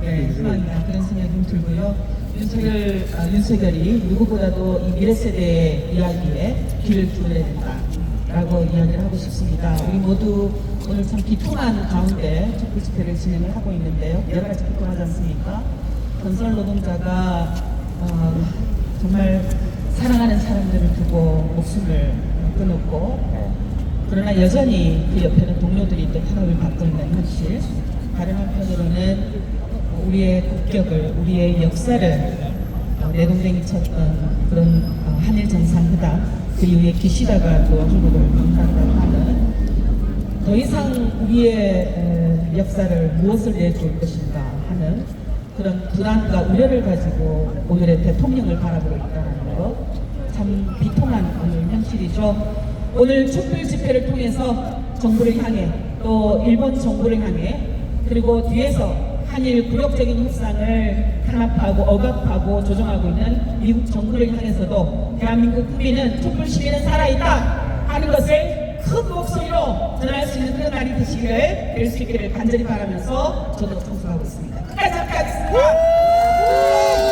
네, 희망이다 그런 생각이 좀 들고요. 윤석열, 아, 윤석열이 누구보다도 이 미래 세대의 이야기에 귀를 기울여야 된다라고 이야기를 하고 싶습니다. 우리 모두 오늘 참 비통한 가운데 촛불 집회를 진행을 하고 있는데요. 여러 가지 비통하지 않습니까? 건설 노동자가 어, 정말 사랑하는 사람들을 두고 목숨을 끊었고 그러나 여전히 그 옆에는 동료들이 또 탄압을 받고 있는 현실. 다른 한편으로는 우리의 국격을, 우리의 역사를 어, 내동댕이 쳤던 그런 어, 한일 정상회담 그 이후에 기시다가 또 한국을 방문한다고 하는 더 이상 우리의 에, 역사를 무엇을 내줄 것인가 하는 그런 불안과 우려를 가지고 오늘의 대통령을 바라보고 있다는 것참 비통한 오늘 현실이죠. 오늘 촛불 집회를 통해서 정부를 향해 또 일본 정부를 향해 그리고 뒤에서 한일 굴욕적인 협상을 탄압하고 억압하고 조정하고 있는 미국 정부를 향해서도 대한민국 국민은 촛불 시민은 살아있다 하는 것을 큰 목소리로 전할 수 있는 그런 날이 되시기를 될 수 있기를 간절히 바라면서 저도 청소하고 있습니다. 끝까지 함께 하겠습니다.